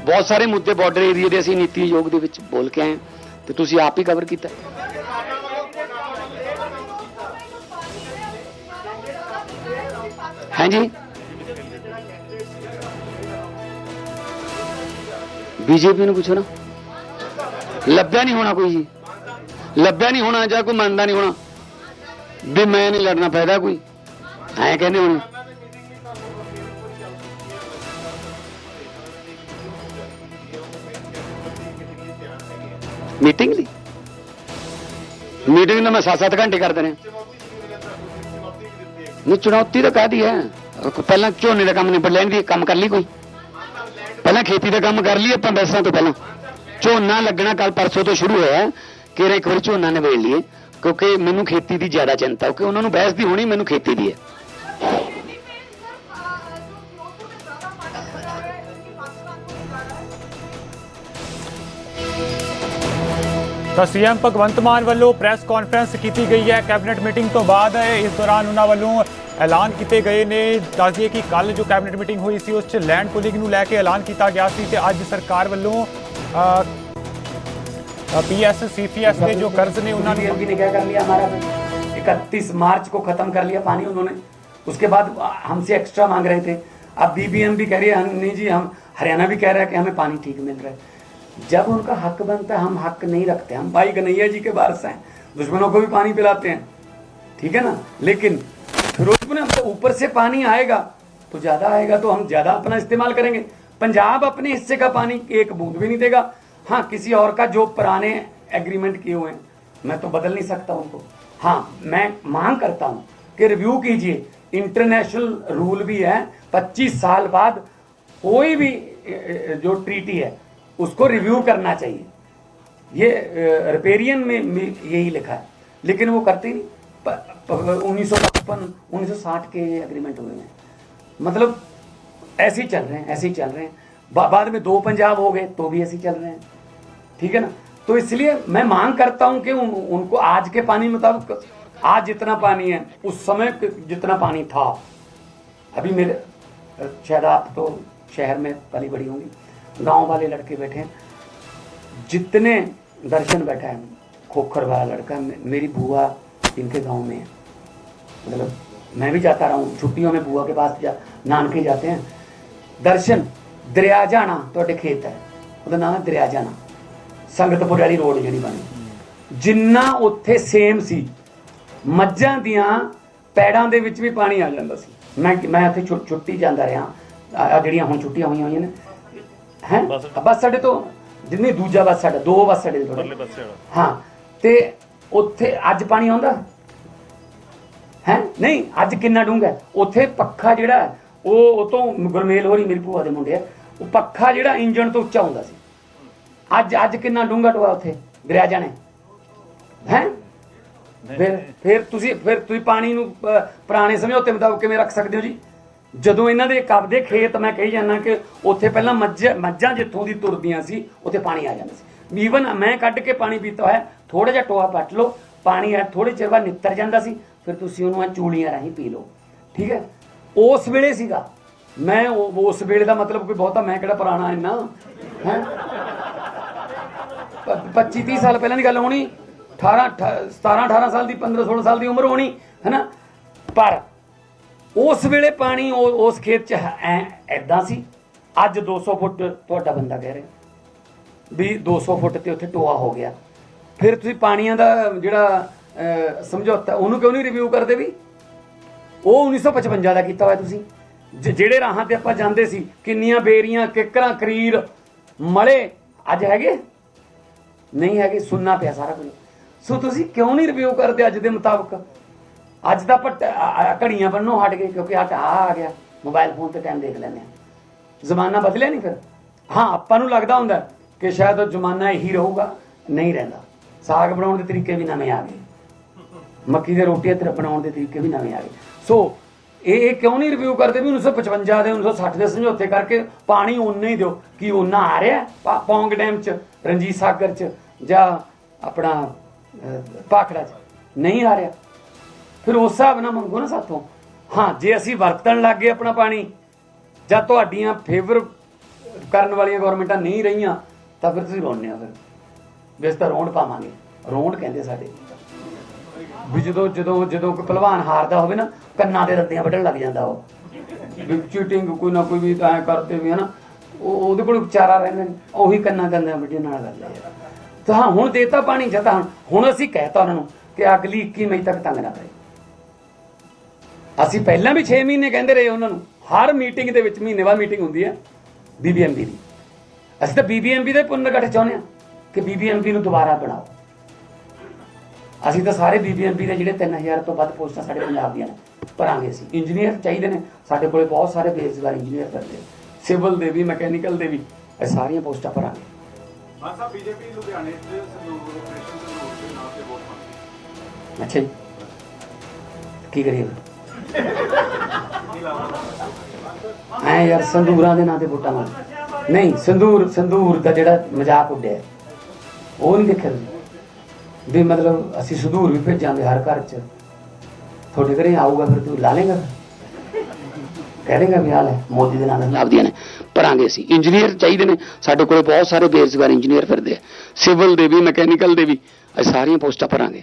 ਬਹੁਤ ਸਾਰੇ ਮੁੱਦੇ ਬਾਰਡਰ ਏਰੀਏ ਦੇ ਅਸੀਂ ਨੀਤੀ ਯੋਗ ਦੇ ਵਿੱਚ ਬੋਲ ਕੇ ਆਏ ਹਾਂ ਤੇ ਤੁਸੀਂ ਆਪ ਹੀ ਕਵਰ ਕੀਤਾ। ਹਾਂਜੀ। ਬੀਜੇਪੀ ਨੂੰ ਪੁੱਛੋ ਨਾ। ਲੱਭਿਆ ਨਹੀਂ ਹੋਣਾ ਕੋਈ ਜੀ। ਲੱਭਿਆ ਨਹੀਂ ਹੋਣਾ ਜਾਂ ਕੋਈ ਮੰਨਦਾ ਨਹੀਂ ਹੋਣਾ। ਵੀ ਮੈਂ ਨਹੀਂ ਲੜਨਾ ਪੈਦਾ ਕੋਈ? ਐਂ ਕਹਿੰਦੇ ਹੁਣ। ਮੀਟਿੰਗ ਲਈ? ਮੀਟਿੰਗ ਨੂੰ ਮੈਂ 7-7 ਘੰਟੇ ਕਰ ਦੇਣੇ। ਨਹੀਂ, ਚੁਣੌਤੀ ਤਾਂ ਕਾਹਦੀ ਹੈ? ਪਹਿਲਾਂ ਝੋਨੇ ਦਾ ਕੰਮ ਨਿਬੜ ਲੈਣ ਦੀ, ਕੰਮ ਕਰ ਲਈ ਕੋਈ। ਪਹਿਲਾਂ ਖੇਤੀ ਦਾ ਕੰਮ ਕਰ ਲਈ ਆਪਾਂ ਬੈਸਾਂ ਤੋਂ ਪਹਿਲਾਂ। ਝੋਨਾ ਲੱਗਣਾ ਕੱਲ ਪਰਸੋਂ ਤੋਂ ਸ਼ੁਰੂ ਹੋਇਆ ਕਿ ਇੱਕ ਵਾਰੀ ਝੋਨਾ ਨਿਬੇੜ ਲਈਏ, ਕਿਉਂਕਿ ਮੈਨੂੰ ਖੇਤੀ ਦੀ ਜ਼ਿਆਦਾ ਚਿੰਤਾ, ਕਿਉਂਕਿ ਉਹਨਾਂ ਨੂੰ ਬਹਿਸ ਦੀ ਹੋਣੀ, ਮੈਨੂੰ ਖੇਤੀ ਦੀ ਹੈ। ਤਾਂ ਸੀਐਮ ਭਗਵੰਤ ਮਾਨ ਵੱਲੋਂ ਪ੍ਰੈਸ ਕਾਨਫਰੰਸ ਕੀਤੀ ਗਈ ਹੈ ਕੈਬਨਿਟ ਮੀਟਿੰਗ ਤੋਂ ਬਾਅਦ ਇਸ ਦੌਰਾਨ ਉਹਨਾਂ ਵੱਲੋਂ ਐਲਾਨ ਕੀਤੇ ਗਏ ਨੇ ਦੱਸ ਦਈਏ ਕਿ ਕੱਲ ਜੋ ਕੈਬਨਿਟ ਮੀਟਿੰਗ ਹੋਈ ਸੀ ਉਸ 'ਚ ਲੈਂਡ ਪੁਲਿੰਗ ਨੂੰ ਲੈ ਕੇ ਐਲਾਨ ਕੀਤਾ ਗਿਆ ਸੀ ਤੇ ਅੱਜ ਸਰਕਾਰ ਵੱਲੋਂ ਪੀਐਸ ਸੀਪੀਐਸ ਦੇ ਜੋ ਕਰਜ਼ ਨੇ ਉਹਨਾਂ ਨੂੰ बीजेपी ने क्या कर लिया हमारा इकतीस मार्च को खत्म कर लिया पानी उन्होंने उसके बाद हमसे एक्स्ट्रा मांग रहे थे अब बीबीएम भी कह रही है हम नहीं जी हम हरियाणा भी कह रहा है कि हमें पानी ठीक मिल रहा है जब उनका हक बनता है, हम हक नहीं रखते, हम भाई कन्हैया जी के वारस हैं, दुश्मनों को भी पानी पिलाते हैं, ठीक है ना? लेकिन फिरोजपुर में तो ऊपर से पानी आएगा तो ज़्यादा आएगा तो हम ज़्यादा अपना इस्तेमाल करेंगे। पंजाब अपने हिस्से का पानी एक बूंद भी नहीं देगा। हाँ किसी और का जो पुराने एग्रीमेंट किए हुए हैं, मैं तो बदल नहीं सकता उनको। हाँ मैं मांग करता हूँ कि रिव्यू कीजिए। इंटरनेशनल रूल भी है 25 साल बाद कोई भी जो ट्रीटी है उसको रिव्यू करना चाहिए। ये रिपेरियन में, यही लिखा है। लेकिन वो करते नहीं। उन्नीस सौ पचपन उन्नीस सौ साठ के एग्रीमेंट हुए हैं। मतलब ऐसे ही चल रहे हैं ऐसे ही चल रहे हैं। बाद में दो पंजाब हो गए तो भी ऐसे ही चल रहे हैं। ठीक है ना? तो इसलिए मैं मांग करता हूँ कि उन, उनको आज के पानी मुताबिक आज जितना पानी है उस समय जितना पानी था। अभी मेरे शायद आप तो शहर में पली बड़ी होंगी। गांव वाले लड़के बैठे हैं जितने दर्शन बैठा है खोखर वाला लड़का मे- मेरी बुआ इनके गांव में है मतलब मैं भी जाता रहा हूँ छुट्टियों में बुआ के पास जा नानके जाते हैं ਦਰਸ਼ਨ ਦਰਿਆ ਜਾਣਾ ਤੁਹਾਡੇ ਖੇਤ ਹੈ ਉਹਦਾ ਨਾਮ ਹੈ ਦਰਿਆ ਜਾਣਾ ਸੰਗਤਪੁਰ ਵਾਲੀ ਰੋਡ ਜਿਹੜੀ ਬਣੀ ਜਿੰਨਾ ਉੱਥੇ ਸੇਮ ਸੀ ਮੱਝਾਂ ਦੀਆਂ ਪੈੜਾਂ ਦੇ ਵਿੱਚ ਵੀ ਪਾਣੀ ਆ ਜਾਂਦਾ ਸੀ ਮੈਂ ਮੈਂ ਉੱਥੇ ਛੁ- ਛੁੱਟੀ ਜਾਂਦਾ ਰਿਹਾ ਆ ਜਿਹੜੀਆਂ ਹੁਣ ਛੁੱਟੀਆਂ ਹੋਈਆਂ ਹੋਈਆਂ ਨੇ ਹੈ? ਬਸ। ਸਾਡੇ ਤੋਂ ਜਿੰਨੀ ਦੂਜਾ ਬੱਸ ਸਾਡਾ ਦੋ ਬੱਸ ਸਾਡੇ ਥੋੜੇ ਹਾਂ ਤੇ ਉੱਥੇ ਅੱਜ ਪਾਣੀ ਆਉਂਦਾ? ਹੈ? ਨਹੀਂ ਅੱਜ ਕਿੰਨਾ ਡੂੰਘਾ ਹੈ? ਉੱਥੇ ਪੱਖਾ ਜਿਹੜਾ ਉਹ ਉਹ ਤੋਂ ਗੁਰਮੇਲ ਹੋਰੀ ਮੇਰੀ ਭੂਆ ਦੇ ਮੁੰਡੇ ਆ ਉਹ ਪੱਖਾ ਜਿਹੜਾ ਇੰਜਣ ਤੋਂ ਉੱਚਾ ਹੁੰਦਾ ਸੀ। ਅੱਜ ਅੱਜ ਕਿੰਨਾ ਡੂੰਘਾ ਟੋਆ ਉੱਥੇ? ਦਰਿਆ ਜਾਣੇ ਹੈ। ਫਿਰ ਫਿਰ ਤੁਸੀਂ ਫਿਰ ਤੁਸੀਂ ਪਾਣੀ ਨੂੰ ਅਹ, ਪੁਰਾਣੇ ਸਮਝੌਤੇ ਮੁਤਾਬਕ ਕਿਵੇਂ ਰੱਖ ਸਕਦੇ ਹੋ ਜੀ? ਜਦੋਂ ਇਹਨਾਂ ਦੇ ਕਬਦੇ ਖੇਤ ਮੈਂ ਕਹੀ ਜਾਂਦਾ ਕਿ ਉੱਥੇ ਪਹਿਲਾਂ ਮੱਝ ਮੱਝਾਂ ਜਿੱਥੋਂ ਦੀ ਤੁਰਦੀਆਂ ਸੀ, ਉੱਥੇ ਪਾਣੀ ਆ ਜਾਂਦਾ ਸੀ। ਈਵਨ ਮੈਂ ਕੱਢ ਕੇ ਪਾਣੀ ਪੀਤਾ ਹੋਇਆ ਥੋੜਾ ਜਿਹਾ ਟੋਆ ਪੱਟ ਲਓ, ਪਾਣੀ ਹੈ ਥੋੜੇ ਚਿਰ ਬਾਅਦ ਨਿੱਤਰ ਜਾਂਦਾ ਸੀ, ਫਿਰ ਤੁਸੀਂ ਉਹਨੂੰ ਆ ਚੂਲੀਆਂ ਰਾਹੀਂ ਪੀ ਲਓ। ਠੀਕ ਹੈ ਉਸ ਵੇਲੇ ਸੀਗਾ। ਮੈਂ ਉਹ- ਉਸ ਵੇਲੇ ਦਾ ਮਤਲਬ ਕੋਈ ਬਹੁਤਾ ਮੈਂ ਕਿਹੜਾ ਪੁਰਾਣਾ ਇੰਨਾ? ਹੈ? 25 30 ਸਾਲ ਪਹਿਲਾਂ ਦੀ ਗੱਲ ਹੋਣੀ 18 17 18 ਸਾਲ ਦੀ 15 16 ਸਾਲ ਦੀ ਉਮਰ ਹੋਣੀ, ਹੈਨਾ? ਪਰ ਉਸ ਵੇਲੇ ਪਾਣੀ ਉਹ- ਉਸ ਖੇਤ 'ਚ ਐ ਐਦਾਂ ਸੀ। ਅੱਜ 200 ਫੁੱਟ ਤੁਹਾਡਾ ਬੰਦਾ ਕਹਿ ਰਿਹਾ। ਵੀ 200 ਫੁੱਟ ਤੇ ਉੱਥੇ ਟੋਆ ਹੋ ਗਿਆ। ਫਿਰ ਤੁਸੀਂ ਪਾਣੀਆਂ ਦਾ ਜਿਹੜਾ ਸਮਝੌਤਾ, ਉਹਨੂੰ ਕਿਉਂ ਨਹੀਂ ਰਿਵਿਊ ਕਰਦੇ ਵੀ? ਉਹ 1955 ਦਾ ਕੀਤਾ ਹੋਇਆ ਤੁਸੀਂ। ਜ- ਜਿਹੜੇ ਰਾਹਾਂ ਤੇ ਆਪਾਂ ਜਾਂਦੇ ਸੀ, ਕਿੰਨੀਆਂ ਬੇਰੀਆਂ, ਕਿੱਕਰਾਂ, ਕਰੀਰ, ਮਲੇ, ਅੱਜ ਹੈਗੇ? ਨਹੀਂ ਹੈਗੇ, ਸੁਣਨਾ ਪਿਆ ਸਾਰਾ ਕੁਝ। ਸੋ ਤੁਸੀਂ ਕਿਉਂ ਨਹੀਂ ਰਿਵਿਊ ਕਰਦੇ ਅੱਜ ਦੇ ਮੁਤਾਬਕ? ਅੱਜ ਤਾਂ ਆਪਾਂ ਘੜੀਆਂ ਬੰਨੋਂ ਹਟ ਗਏ ਕਿਉਂਕਿ ਹੱਥ ਆ ਆ ਗਿਆ। ਮੋਬਾਈਲ ਫੋਨ ਤੇ ਟਾਈਮ ਦੇਖ ਲੈਂਦੇ ਆ ਜ਼ਮਾਨਾ ਬਦਲਿਆ ਨਹੀਂ ਫਿਰ? ਹਾਂ ਆਪਾਂ ਨੂੰ ਲੱਗਦਾ ਹੁੰਦਾ ਕਿ ਸ਼ਾਇਦ ਉਹ ਜ਼ਮਾਨਾ ਇਹੀ ਰਹੂਗਾ ਨਹੀਂ ਰਹਿੰਦਾ। ਸਾਗ ਬਣਾਉਣ ਦੇ ਤਰੀਕੇ ਵੀ ਨਵੇਂ ਆ ਗਏ। ਮੱਕੀ ਦੇ ਰੋਟੀਆਂ ਤੇ ਬਣਾਉਣ ਦੇ ਤਰੀਕੇ ਵੀ ਨਵੇਂ ਆ ਗਏ। ਸੋ ਇਹ ਇਹ ਕਿਉਂ ਨਹੀਂ ਰਿਵਿਊ ਕਰਦੇ ਵੀ 1955 ਦੇ 1960 ਦੇ ਸਮਝੌਤੇ ਕਰਕੇ ਪਾਣੀ ਉਨਾ ਹੀ ਦਿਓ ਕੀ ਉਨਾ ਆ ਰਿਹਾ ਪੌਂਗ ਡੈਮ ਚ ਰਣਜੀਤ ਸਾਗਰ ਚ ਜਾਂ ਆਪਣਾ ਅਹ, ਭਾਖੜਾ ਚ। ਨਹੀਂ ਆ ਰਿਹਾ। ਫਿਰ ਉਸ ਹਿਸਾਬ ਨਾਲ ਮੰਗੋ ਨਾ ਸਾਥੋਂ। ਹਾਂ, ਜੇ ਅਸੀਂ ਵਰਤਣ ਲੱਗ ਗਏ ਆਪਣਾ ਪਾਣੀ, ਜਾਂ ਤੁਹਾਡੀਆਂ ਫੇਵਰ ਕਰਨ ਵਾਲੀਆਂ ਗਵਰਨਮੈਂਟਾਂ ਨਹੀਂ ਰਹੀਆਂ, ਤਾਂ ਫਿਰ ਤੁਸੀਂ ਰੋਣੇ ਆ ਫਿਰ। ਵੀ ਤਾਂ ਰੋਣ ਪਾਵਾਂਗੇ। ਰੋਣ ਕਹਿੰਦੇ ਸਾਡੇ। ਵੀ ਜਦੋਂ ਜਦੋਂ ਜਦੋਂ ਕੋਈ ਪਹਿਲਵਾਨ ਹਾਰਦਾ ਹੋਵੇ ਨਾ, ਕੰਨਾਂ ਦੇ ਰੱਦੀਆਂ ਵੱਢਣ ਲੱਗ ਜਾਂਦਾ ਉਹ। ਵੀ ਚੀਟਿੰਗ ਕੋਈ ਨਾ ਕੋਈ ਵੀ ਤਾਂ ਕਰਦੇ ਵੀ, ਹਨਾ। ਉਹ, ਉਹਦੇ ਕੋਲ ਵਿਚਾਰਾ ਰਹਿੰਦੇ ਨੇ, ਉਹੀ ਕੰਨਾਂ ਕੰਨਾਂ ਵੱਢਣ ਨਾਲ ਗੱਲ ਤਾਂ ਹਾਂ, ਹੁਣ ਦੇਤਾ ਪਾਣੀ ਜਤਾ ਹੁਣ ਹੁਣ ਅਸੀਂ ਕਹਿਤਾ ਉਹਨਾਂ ਨੂੰ ਕਿ ਅਗਲੀ 21 ਮਈ ਤੱਕ ਤੰਗ ਨਾ ਕਰੇ। ਅਸੀਂ ਪਹਿਲਾਂ ਵੀ 6 ਮਹੀਨੇ ਕਹਿੰਦੇ ਰਹੇ ਉਹਨਾਂ ਨੂੰ ਹਰ ਮੀਟਿੰਗ ਦੇ ਵਿੱਚ ਮਹੀਨੇ ਬਾਅਦ ਮੀਟਿੰਗ ਹੁੰਦੀ ਹੈ ਬੀਬੀਐਮਬੀ ਦੀ। ਅਸੀਂ ਤਾਂ ਬੀਬੀਐਮਬੀ ਦੇ ਪੁਨਰਗਠਨ ਚਾਹੁੰਦੇ ਹਾਂ ਕਿ ਬੀਬੀਐਮਬੀ ਨੂੰ ਦੁਬਾਰਾ ਬਣਾਓ। ਅਸੀਂ ਤਾਂ ਸਾਰੇ ਬੀਬੀਐਮਬੀ ਦੇ ਜਿਹੜੇ 3000 ਤੋਂ ਵੱਧ ਪੋਸਟਾਂ ਸਾਡੇ ਪੰਜਾਬ ਦੀਆਂ ਨੇ ਭਰਾਂਗੇ ਅਸੀਂ। ਇੰਜੀਨੀਅਰ ਚਾਹੀਦੇ ਨੇ। ਸਾਡੇ ਕੋਲੇ ਬਹੁਤ ਸਾਰੇ ਬੇਰੁਜ਼ਗਾਰ ਇੰਜੀਨੀਅਰ ਕਰਦੇ ਸਿਵਲ ਦੇ ਵੀ ਮੈਕੈਨੀਕਲ ਦੇ ਵੀ ਇਹ ਸਾਰੀਆਂ ਪੋਸਟਾਂ ਭਰਾਂਗੇ। ਮਾਨ ਸਾਹਿਬ ਬੀਜੇਪੀ ਲੁਧਿਆਣੇ 'ਚ ਸੰਦੂਰ ਆਪਰੇਸ਼ਨ ਸੰਦੂਰ ਦੇ ਨਾਂ ਤੇ ਵੋਟ ਮੰਗੀ ਅੱਛਾ ਜੀ। ਕੀ ਕਰੀਏ? ਐ ਯਾਰ ਸੰਦੂਰਾਂ ਦੇ ਨਾਂ ਤੇ ਵੋਟਾਂ ਮੰਗ ਨਹੀਂ, ਸੰਦੂਰ ਸੰਦੂਰ ਦਾ ਜਿਹੜਾ ਮਜ਼ਾਕ ਉੱਡਿਆ। ਉਹ ਨਹੀਂ ਦੇਖਿਆ ਤੁਸੀਂ? ਵੀ ਮਤਲਬ ਅਸੀਂ ਸੰਦੂਰ ਵੀ ਭੇਜਾਂਗੇ ਹਰ ਘਰ 'ਚ। ਤੁਹਾਡੇ ਘਰੇ ਆਊਗਾ ਫਿਰ ਤੂੰ ਲਾ ਲੇਗਾ ਕਹਿ ਦੇਗਾ ਵੀ ਹਾਲ ਹੈ ਮੋਦੀ ਦੇ ਨਾਲ। ਦਾ ਨੇ, ਭਰਾਂਗੇ ਅਸੀਂ। ਇੰਜੀਨੀਅਰ ਚਾਹੀਦੇ ਨੇ। ਸਾਡੇ ਕੋਲੇ ਬਹੁਤ ਸਾਰੇ ਬੇਰੁਜ਼ਗਾਰ ਇੰਜੀਨੀਅਰ ਫਿਰਦੇ ਆ। ਸਿਵਲ ਦੇ ਵੀ ਮਕੈਨੀਕਲ ਦੇ ਵੀ। ਅਸੀਂ ਸਾਰੀਆਂ ਪੋਸਟਾਂ ਭਰਾਂਗੇ।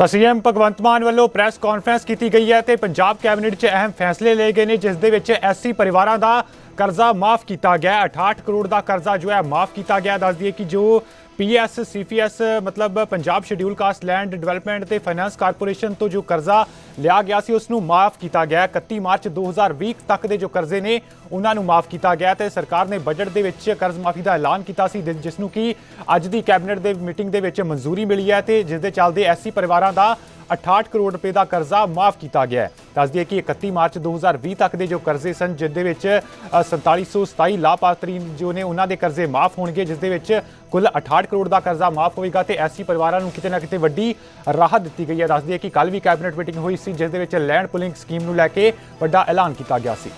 ਤਾਂ ਸੀਐਮ ਭਗਵੰਤ ਮਾਨ ਵੱਲੋਂ ਪ੍ਰੈਸ ਕਾਨਫਰੰਸ ਕੀਤੀ ਗਈ ਹੈ ਤੇ ਪੰਜਾਬ ਕੈਬਨਿਟ 'ਚ ਅਹਿਮ ਫੈਸਲੇ ਲਏ ਗਏ ਨੇ, ਜਿਸ ਦੇ ਵਿੱਚ ਐਸਸੀ ਪਰਿਵਾਰਾਂ ਦਾ ਕਰਜ਼ਾ ਮਾਫ ਕੀਤਾ ਗਿਆ ਹੈ। 68 ਕਰੋੜ ਦਾ ਕਰਜ਼ਾ ਜੋ ਹੈ ਮਾਫ ਕੀਤਾ ਗਿਆ ਹੈ। ਦੱਸ ਦਈਏ ਕਿ ਜੋ ਪੀਐਸ, ਸੀਪੀਐਸ, ਮਤਲਬ Punjab schedule caste land development ਤੇ ਫਾਈਨੈਂਸ ਕਾਰਪੋਰੇਸ਼ਨ ਤੋਂ ਜੋ ਕਰਜ਼ਾ ਲਿਆ ਗਿਆ ਸੀ ਉਸ ਨੂੰ ਮਾਫ ਕੀਤਾ ਗਿਆ ਹੈ। 31 ਮਾਰਚ 2020 ਤੱਕ ਦੇ ਜੋ ਕਰਜ਼ੇ ਨੇ, ਉਹਨਾਂ ਨੂੰ ਮਾਫ ਕੀਤਾ ਗਿਆ ਤੇ ਸਰਕਾਰ ਨੇ ਬਜਟ ਦੇ ਵਿੱਚ ਕਰਜ਼ ਮਾਫੀ ਦਾ ਐਲਾਨ ਕੀਤਾ ਸੀ ਜਿ- ਜਿਸ ਨੂੰ ਕਿ ਅੱਜ ਦੀ ਕੈਬਨਿਟ ਦੇ ਮੀਟਿੰਗ ਦੇ ਵਿੱਚ ਮਨਜ਼ੂਰੀ ਮਿਲੀ ਹੈ ਤੇ ਜਿਸ ਦੇ ਚੱਲਦੇ ਐਸਸੀ ਪਰਿਵਾਰਾਂ ਦਾ 68 ਕਰੋੜ ਰੁਪਏ ਦਾ ਕਰਜ਼ਾ ਮਾਫ ਕੀਤਾ ਗਿਆ ਹੈ। ਦੱਸ ਦਈਏ ਕਿ 31 ਮਾਰਚ 2020 ਤੱਕ ਦੇ ਜੋ ਕਰਜ਼ੇ ਸਨ ਜਿਸ ਦੇ ਵਿੱਚ ਅ, 4727 ਲਾਭਪਾਤਰੀ ਜੋ ਨੇ ਉਹਨਾਂ ਦੇ ਕਰਜ਼ੇ ਮਾਫ ਹੋਣਗੇ ਜਿਸ ਦੇ ਵਿੱਚ ਕੁੱਲ 68 ਕਰੋੜ ਦਾ ਕਰਜ਼ਾ ਮਾਫ ਹੋਵੇਗਾ ਤੇ ਐਸੀ ਪਰਿਵਾਰਾਂ ਨੂੰ ਕਿਤੇ ਨਾ ਕਿਤੇ ਵੱਡੀ ਰਾਹਤ ਦਿੱਤੀ ਗਈ ਹੈ। ਦੱਸ ਦਈਏ ਕਿ ਕੱਲ ਵੀ ਕੈਬਨਿਟ ਮੀਟਿੰਗ ਹੋਈ ਸੀ ਜਿਸ ਦੇ ਵਿੱਚ ਲੈਂਡ ਪੁਲਿੰਗ ਸਕੀਮ ਨੂੰ ਲੈ ਕੇ ਵੱਡਾ ਐਲਾਨ ਕੀਤਾ ਗਿਆ ਸੀ।